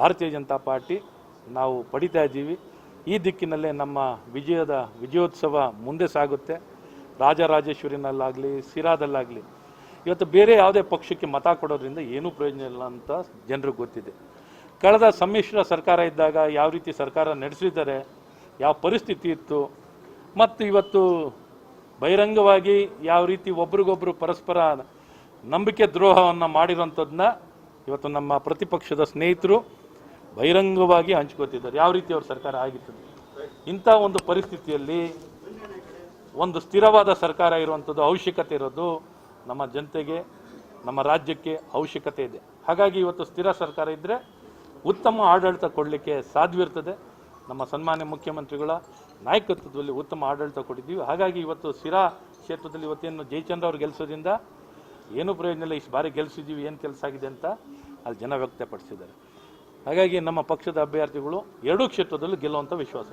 ಭಾರತೀಯ ಜನತಾ ಪಾರ್ಟಿ ನಾವು ಪಡಿತಾ ಇದ್ದೀವಿ. ಈ ದಿಕ್ಕಿನಲ್ಲೇ ನಮ್ಮ ವಿಜಯದ ವಿಜಯೋತ್ಸವ ಮುಂದೆ ಸಾಗುತ್ತೆ. ರಾಜರಾಜೇಶ್ವರಿನಲ್ಲಾಗಲಿ, ಸಿರಾದಲ್ಲಾಗಲಿ. ಇವತ್ತು ಬೇರೆ ಯಾವುದೇ ಪಕ್ಷಕ್ಕೆ ಮತ ಕೊಡೋದ್ರಿಂದ ಏನೂ ಪ್ರಯೋಜನ ಇಲ್ಲ ಅಂತ ಜನರಿಗೆ ಗೊತ್ತಿದೆ. ಕಳೆದ ಸಮ್ಮಿಶ್ರ ಸರ್ಕಾರ ಇದ್ದಾಗ ಯಾವ ರೀತಿ ಸರ್ಕಾರ ನಡೆಸಿದ್ದಾರೆ ಯಾವ ಪರಿಸ್ಥಿತಿ ಇತ್ತು, ಮತ್ತು ಇವತ್ತು ಬಹಿರಂಗವಾಗಿ ಯಾವ ರೀತಿ ಒಬ್ರಿಗೊಬ್ಬರು ಪರಸ್ಪರ ನಂಬಿಕೆ ದ್ರೋಹವನ್ನು ಮಾಡಿರೋಂಥದ್ದನ್ನ ಇವತ್ತು ನಮ್ಮ ಪ್ರತಿಪಕ್ಷದ ಸ್ನೇಹಿತರು ಬಹಿರಂಗವಾಗಿ ಹಂಚ್ಕೋತಿದ್ದಾರೆ. ಯಾವ ರೀತಿ ಅವ್ರ ಸರ್ಕಾರ ಆಗಿತ್ತು ಇಂಥ ಒಂದು ಪರಿಸ್ಥಿತಿಯಲ್ಲಿ ಒಂದು ಸ್ಥಿರವಾದ ಸರ್ಕಾರ ಇರುವಂಥದ್ದು ಅವಶ್ಯಕತೆ ಇರೋದು ನಮ್ಮ ಜನತೆಗೆ, ನಮ್ಮ ರಾಜ್ಯಕ್ಕೆ ಅವಶ್ಯಕತೆ ಇದೆ. ಹಾಗಾಗಿ ಇವತ್ತು ಸ್ಥಿರ ಸರ್ಕಾರ ಇದ್ದರೆ ಉತ್ತಮ ಆಡಳಿತ ಕೊಡಲಿಕ್ಕೆ ಸಾಧ್ಯವಿರ್ತದೆ ನಮ್ಮ ಸನ್ಮಾನ್ಯ ಮುಖ್ಯಮಂತ್ರಿಗಳ ನಾಯಕತ್ವದಲ್ಲಿ ಉತ್ತಮ ಆಡಳಿತ ಕೊಟ್ಟಿದ್ದೀವಿ. ಹಾಗಾಗಿ ಇವತ್ತು ಸಿರಾ ಕ್ಷೇತ್ರದಲ್ಲಿ ಇವತ್ತೇನು ಜಯಚಂದ್ರ ಅವ್ರು ಗೆಲ್ಲಿಸೋದ್ರಿಂದ ಏನೂ ಪ್ರಯೋಜನ ಇಲ್ಲ. ಇಷ್ಟು ಬಾರಿ ಗೆಲ್ಲಿಸಿದ್ದೀವಿ ಏನು ಕೆಲಸ ಆಗಿದೆ ಅಂತ ಅಲ್ಲಿ ಜನ ವ್ಯಕ್ತಪಡಿಸಿದ್ದಾರೆ. ಹಾಗಾಗಿ ನಮ್ಮ ಪಕ್ಷದ ಅಭ್ಯರ್ಥಿಗಳು ಎರಡೂ ಕ್ಷೇತ್ರದಲ್ಲೂ ಗೆಲ್ಲುವಂಥ ವಿಶ್ವಾಸ ಇದೆ.